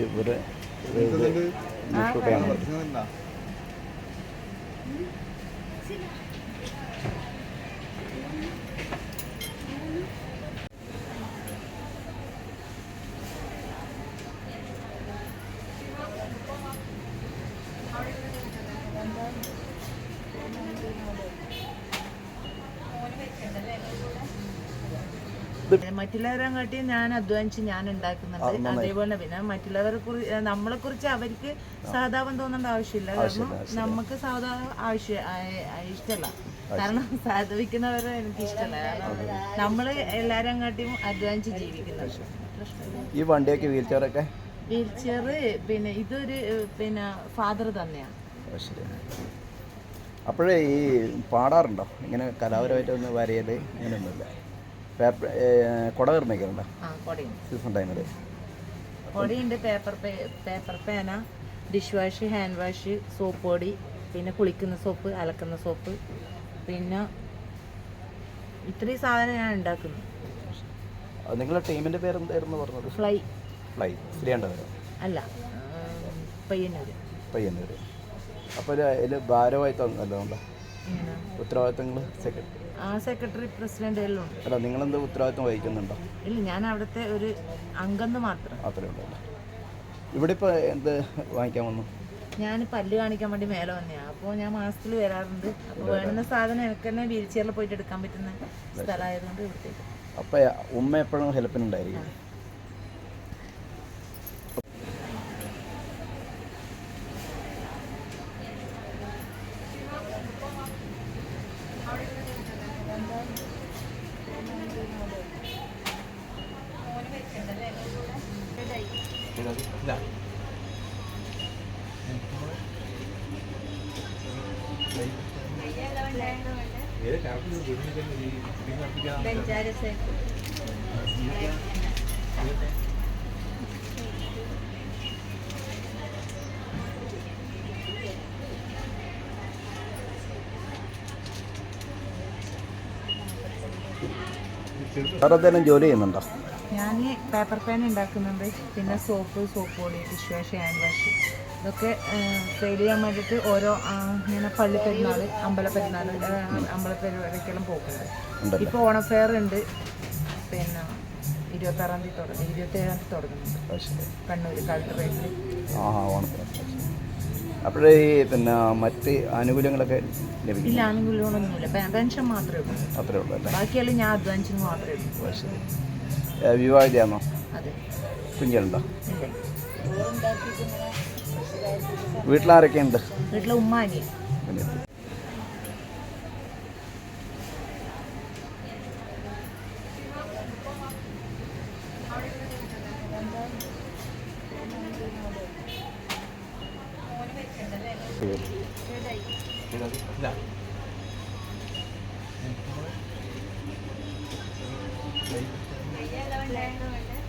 ഇവരെ ഇത് ഷൂട്ടാണ് മറ്റുള്ളവരെ കാട്ടി ഞാൻ അധ്വാനിച്ച് ഞാൻ ഉണ്ടാക്കുന്നുണ്ട്. അതേപോലെ പിന്നെ മറ്റുള്ളവരെ കുറിച്ച് നമ്മളെ കുറിച്ച് അവർക്ക് സഹതാപം തോന്നേണ്ട ആവശ്യമില്ല. കാരണം നമുക്ക് സഹതാപം ആവശ്യം ഇഷ്ടമല്ല കാരണം സഹതപിക്കുന്നവരെ എനിക്ക് ഇഷ്ടമല്ല കാരണം നമ്മൾ എല്ലാരും കാട്ടിയും അധ്വാനിച്ച് ജീവിക്കുന്നുണ്ട് ഈ വണ്ടിയൊക്കെ വീൽ ചെയറൊക്കെ വീൽ ചെയർ പിന്നെ ഇതൊരു പിന്നെ ഫാദർ തന്നെയാണ് അപ്പോഴേ ഈ പാടാറുണ്ടോ? ഇങ്ങനെ കലാപരമായിട്ടൊന്ന് വരയൽ ഇങ്ങനെയൊന്നുമില്ല? പേപ്പർ കുട നിർമ്മിക്കാറുണ്ട്? സീസൺ ടൈമിൽ പൊടിയുണ്ട് പേപ്പർ പേപ്പർ പേന dish wash hand wash soap പൊടി പിന്നെ കുളിക്കുന്ന സോപ്പ് അലക്കുന്ന സോപ്പ് പിന്നെ ഇത്രയും സാധനം ഞാൻ ഉണ്ടാക്കുന്നു. നിങ്ങളുടെ ടീമിന്റെ പേര് എന്തായിരുന്നു പറഞ്ഞത്? ഫ്ലൈ. ഫ്ലൈ. ശ്രീകണ്ഠപുരം. അല്ല പയ്യന്നൂർ പയ്യന്നൂർ അപ്പോൾ വല്ലതും ഉണ്ടോ? ഇങ്ങനെ ഉത്തരവാദിത്തങ്ങൾ സെക്രട്ടറി ആ സെക്രട്ടറി പ്രസിഡന്റ് എല്ലാം ഉണ്ട്. അല്ല നിങ്ങളെന്ത് ഉത്തരവാദിത്തം വഹിക്കുന്നുണ്ടോ? ഇല്ല ഞാൻ അവിടുത്തെ ഒരു അംഗം മാത്രം. അത്രേ ഉണ്ടല്ലോ ഇവിടെ ഇപ്പോൾ എന്ത് വാങ്ങിക്കാൻ വന്നു? ഞാൻ പല്ല് കാണിക്കാൻ വേണ്ടി മേലെ വന്നെയാണ് അപ്പോൾ ഞാൻ മാസത്തിൽ വരാറുണ്ട്. അപ്പോൾ വേണ്ടുന്ന സാധനം എനിക്ക് തന്നെ വീൽ ചെയറിൽ പോയിട്ട് എടുക്കാൻ പറ്റുന്ന സ്ഥലമായതുകൊണ്ട് ഇവിടുത്തേക്ക്. അപ്പം ഉമ്മ എപ്പോഴും ഹെൽപ്പിനുണ്ടായിരിക്കും. വേറെ എന്തെങ്കിലും ജോലി ചെയ്യുന്നുണ്ടോ? ഞാൻ പേപ്പർ പേൻ ഉണ്ടാക്കുന്നുണ്ട്. പിന്നെ സോപ്പ് സോപ്പ് പൊടി ഡിഷ് വാഷ് ഹാൻഡ് വാഷ് ഇതൊക്കെ സെയിൽ ചെയ്യാൻ വേണ്ടിയിട്ട് ഓരോ ഇങ്ങനെ പള്ളി പെരുന്നാൾ അമ്പല പെരുന്നാൾ അമ്പല പെരുവരക്കെല്ലാം പോകുന്നുണ്ട്. ഇപ്പോൾ ഓണഫെയർ ഉണ്ട്. പിന്നെ ഇരുപത്താറാം തീയതി തുടങ്ങി ഇരുപത്തേഴാം തീയതി തുടങ്ങുന്നുണ്ട്. കണ്ണൂർ കളക്ടറേറ്റിൽ ആ അപ്പോഴേ പിന്നെ മറ്റ് ആനുകൂല്യങ്ങളൊക്കെ ലഭിക്കും ഇല്ല ആനുകൂല്യങ്ങളൊന്നുമില്ല. പെൻഷൻ മാത്രമേ ഉള്ളൂ. അത്രേ ഉള്ളൂ ബാക്കിയെല്ലാം ഞാൻ അഡ്വാൻസിന് മാത്രമേ ഉള്ളൂ. ശരി. വിവാഹിതയാണോ? കുഞ്ഞുണ്ടോ വീട്ടിലാരൊക്കെയുണ്ട്? വീട്ടിലാരൊക്കെ ഉണ്ട് വീട്ടിലെ